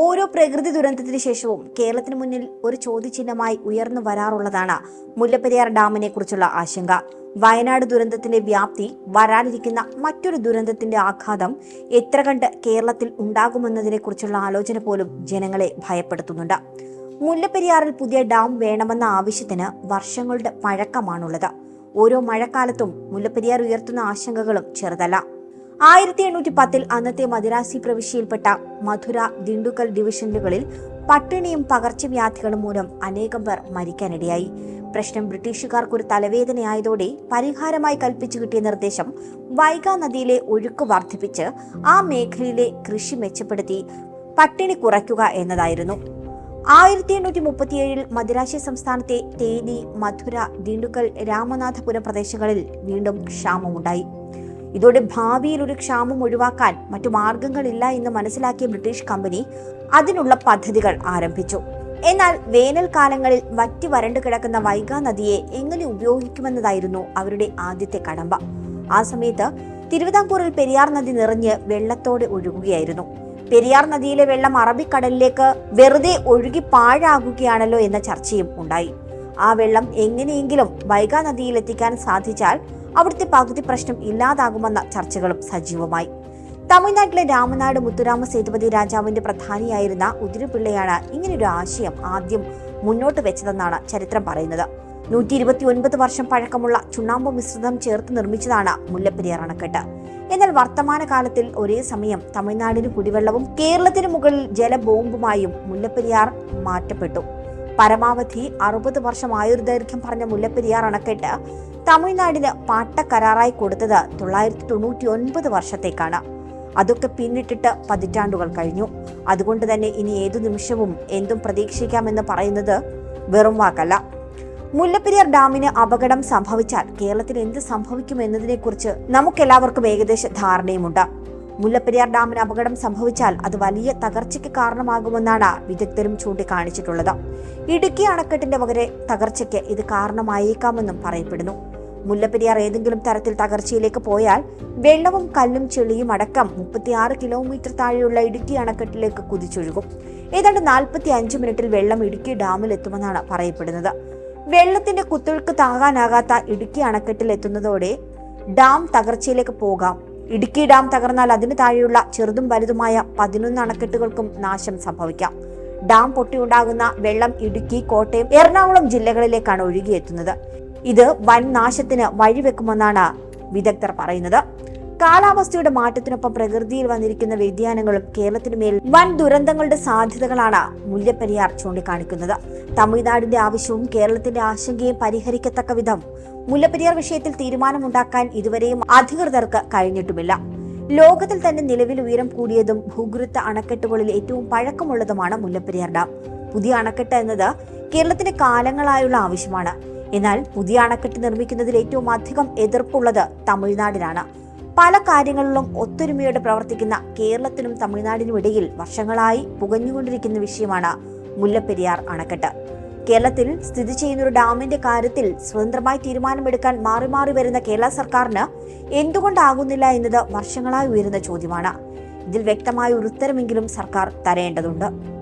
ഓരോ പ്രകൃതി ദുരന്തത്തിന് ശേഷവും കേരളത്തിന് മുന്നിൽ ഒരു ചോദ്യചിഹ്നമായി ഉയർന്നു വരാറുള്ളതാണ് മുല്ലപ്പെരിയാർ ഡാമിനെ കുറിച്ചുള്ള ആശങ്ക. വയനാട് ദുരന്തത്തിന്റെ വ്യാപ്തി വരാനിരിക്കുന്ന മറ്റൊരു ദുരന്തത്തിന്റെ ആഘാതം എത്ര കണ്ട് കേരളത്തിൽ ഉണ്ടാകുമെന്നതിനെ കുറിച്ചുള്ള ആലോചന പോലും ജനങ്ങളെ ഭയപ്പെടുത്തുന്നുണ്ട്. മുല്ലപ്പെരിയാറിൽ പുതിയ ഡാം വേണമെന്ന ആവശ്യത്തിന് വർഷങ്ങളുടെ പഴക്കമാണുള്ളത്. ഓരോ മഴക്കാലത്തും മുല്ലപ്പെരിയാർ ഉയർത്തുന്ന ആശങ്കകളും ചെറുതല്ല. ആയിരത്തി എണ്ണൂറ്റി പത്തിൽ അന്നത്തെ മദ്രാസി പ്രവിശ്യയിൽപ്പെട്ട മധുര ദിണ്ടുക്കൽ ഡിവിഷനുകളിൽ പട്ടിണിയും പകർച്ചവ്യാധികളും മൂലം അനേകം പേർ മരിക്കാനിടയായി. പ്രശ്നം ബ്രിട്ടീഷുകാർക്കൊരു തലവേദനയായതോടെ പരിഹാരമായി കൽപ്പിച്ചു കിട്ടിയ നിർദ്ദേശം വൈഗാ നദിയിലെ ഒഴുക്ക് വർദ്ധിപ്പിച്ച് ആ മേഖലയിലെ കൃഷി മെച്ചപ്പെടുത്തി പട്ടിണി കുറയ്ക്കുക എന്നതായിരുന്നു. ആയിരത്തി എണ്ണൂറ്റി മുപ്പത്തിയേഴിൽ മദ്രാശി സംസ്ഥാനത്തെ തേനി മധുര ദിണ്ടുക്കൽ രാമനാഥപുരം പ്രദേശങ്ങളിൽ വീണ്ടും ക്ഷാമമുണ്ടായി. ഇതോടെ ഭാവിയിൽ ഒരു ക്ഷാമം ഒഴിവാക്കാൻ മറ്റു മാർഗങ്ങളില്ല എന്ന് മനസ്സിലാക്കിയ ബ്രിട്ടീഷ് കമ്പനി അതിനുള്ള പദ്ധതികൾ ആരംഭിച്ചു. എന്നാൽ വേനൽക്കാലങ്ങളിൽ വറ്റി വരണ്ടു കിടക്കുന്ന വൈഗാ നദിയെ എങ്ങനെ ഉപയോഗിക്കുമെന്നതായിരുന്നു അവരുടെ ആദ്യത്തെ കടമ്പ. ആ സമയത്ത് തിരുവിതാംകൂറിൽ പെരിയാർ നദി നിറഞ്ഞ് വെള്ളത്തോടെ ഒഴുകുകയായിരുന്നു. പെരിയാർ നദിയിലെ വെള്ളം അറബിക്കടലിലേക്ക് വെറുതെ ഒഴുകി പാഴാകുകയാണല്ലോ എന്ന ചർച്ചയും ഉണ്ടായി. ആ വെള്ളം എങ്ങനെയെങ്കിലും വൈഗാ നദിയിൽ എത്തിക്കാൻ സാധിച്ചാൽ അവിടുത്തെ പകുതി പ്രശ്നം ഇല്ലാതാകുമെന്ന ചർച്ചകളും സജീവമായി. തമിഴ്നാട്ടിലെ രാമനാട് മുത്തുരാമ സേതുപതി രാജാവിന്റെ പ്രധാനിയായിരുന്ന ഉതിരുപിള്ളയാണ് ഇങ്ങനൊരു ആശയം ആദ്യം മുന്നോട്ട് വെച്ചതെന്നാണ് ചരിത്രം പറയുന്നത്. നൂറ്റി ഇരുപത്തി ഒൻപത് വർഷം പഴക്കമുള്ള ചുണ്ണാമ്പ് മിശ്രിതം ചേർത്ത് നിർമ്മിച്ചതാണ് മുല്ലപ്പെരിയാർ അണക്കെട്ട് എന്നാൽ വർത്തമാന കാലത്തിൽ ഒരേ സമയം തമിഴ്നാടിന് കുടിവെള്ളവും കേരളത്തിന് മുകളിൽ ജലബോംബുമായും മുല്ലപ്പെരിയാർ മാറ്റപ്പെട്ടു. പരമാവധി അറുപത് വർഷം ആയുർദൈർഘ്യം പറഞ്ഞ മുല്ലപ്പെരിയാർ അണക്കെട്ട് തമിഴ്നാടിന് പാട്ടക്കരാറായി കൊടുത്തത് തൊള്ളായിരത്തി തൊണ്ണൂറ്റി ഒൻപത് വർഷത്തേക്കാണ്. അതൊക്കെ പിന്നിട്ടിട്ട് പതിറ്റാണ്ടുകൾ കഴിഞ്ഞു. അതുകൊണ്ട് തന്നെ ഇനി ഏതു നിമിഷവും എന്തും പ്രതീക്ഷിക്കാമെന്ന് പറയുന്നത് വെറും വാക്കല്ല. മുല്ലപ്പെരിയാർ ഡാമിന് അപകടം സംഭവിച്ചാൽ കേരളത്തിന് എന്ത് സംഭവിക്കും എന്നതിനെക്കുറിച്ച് നമുക്കെല്ലാവർക്കും ഏകദേശ ധാരണയുമുണ്ട്. മുല്ലപ്പെരിയാർ ഡാമിന് അപകടം സംഭവിച്ചാൽ അത് വലിയ തകർച്ചയ്ക്ക് കാരണമാകുമെന്നാണ് വിദഗ്ധരും ചൂണ്ടിക്കാണിച്ചിട്ടുള്ളത്. ഇടുക്കി അണക്കെട്ടിന്റെ വകരെ തകർച്ചയ്ക്ക് ഇത് കാരണമായേക്കാമെന്നും പറയപ്പെടുന്നു. മുല്ലപ്പെരിയാർ ഏതെങ്കിലും തരത്തിൽ തകർച്ചയിലേക്ക് പോയാൽ വെള്ളവും കല്ലും ചെളിയും അടക്കം മുപ്പത്തിയാറ് കിലോമീറ്റർ താഴെയുള്ള ഇടുക്കി അണക്കെട്ടിലേക്ക് കുതിച്ചൊഴുകും. ഏതാണ്ട് നാൽപ്പത്തി അഞ്ച് മിനിറ്റിൽ വെള്ളം ഇടുക്കി ഡാമിൽ എത്തുമെന്നാണ് പറയപ്പെടുന്നത്. വെള്ളത്തിന്റെ കുത്തൊഴുക്ക് താങ്ങാനാകാത്ത ഇടുക്കി അണക്കെട്ടിൽ എത്തുന്നതോടെ ഡാം തകർച്ചയിലേക്ക് പോകാം ഇടുക്കി ഡാം തകർന്നാൽ അതിനു താഴെയുള്ള ചെറുതും വലുതുമായ പതിനൊന്ന് അണക്കെട്ടുകൾക്കും നാശം സംഭവിക്കാം. ഡാം പൊട്ടിയുണ്ടാകുന്ന വെള്ളം ഇടുക്കി കോട്ടയം എറണാകുളം ജില്ലകളിലേക്കാണ് ഒഴുകിയെത്തുന്നത്. ഇത് വൻ നാശത്തിന് വഴിവെക്കുമെന്നാണ് വിദഗ്ധർ പറയുന്നത്. കാലാവസ്ഥയുടെ മാറ്റത്തിനൊപ്പം പ്രകൃതിയിൽ വന്നിരിക്കുന്ന വ്യതിയാനങ്ങളും കേരളത്തിന് മേൽ വൻ ദുരന്തങ്ങളുടെ സാധ്യതകളാണ് മുല്ലപ്പെരിയാർ ചൂണ്ടിക്കാണിക്കുന്നത്. തമിഴ്നാടിന്റെ ആവശ്യവും കേരളത്തിന്റെ ആശങ്കയും പരിഹരിക്കത്തക്ക വിധം മുല്ലപ്പെരിയാർ വിഷയത്തിൽ തീരുമാനമുണ്ടാക്കാൻ ഇതുവരെയും അധികൃതർക്ക് കഴിഞ്ഞിട്ടുമില്ല. ലോകത്തിൽ തന്നെ നിലവിൽ ഉയരം കൂടിയതും ഭൂഗുരുത്ത അണക്കെട്ടുകളിൽ ഏറ്റവും പഴക്കമുള്ളതുമാണ് മുല്ലപ്പെരിയാർ ഡാം. പുതിയ അണക്കെട്ട് എന്നത് കേരളത്തിന്റെ കാലങ്ങളായുള്ള ആവശ്യമാണ്. എന്നാൽ പുതിയ അണക്കെട്ട് നിർമ്മിക്കുന്നതിൽ ഏറ്റവും അധികം എതിർപ്പുള്ളത് തമിഴ്നാടിനാണ്. പല കാര്യങ്ങളിലും ഒത്തൊരുമയോടെ പ്രവർത്തിക്കുന്ന കേരളത്തിനും തമിഴ്നാടിനും ഇടയിൽ വർഷങ്ങളായി പുകഞ്ഞുകൊണ്ടിരിക്കുന്ന വിഷയമാണ് മുല്ലപ്പെരിയാർ അണക്കെട്ട്. കേരളത്തിൽ സ്ഥിതി ചെയ്യുന്ന ഒരു ഡാമിന്റെ കാര്യത്തിൽ സ്വതന്ത്രമായി തീരുമാനമെടുക്കാൻ മാറി മാറി വരുന്ന കേരള സർക്കാരിന് എന്തുകൊണ്ടാകുന്നില്ല എന്നത് വർഷങ്ങളായി ഉയരുന്ന ചോദ്യമാണ്. ഇതിൽ വ്യക്തമായ ഒരു ഉത്തരമെങ്കിലും സർക്കാർ തരേണ്ടതുണ്ട്.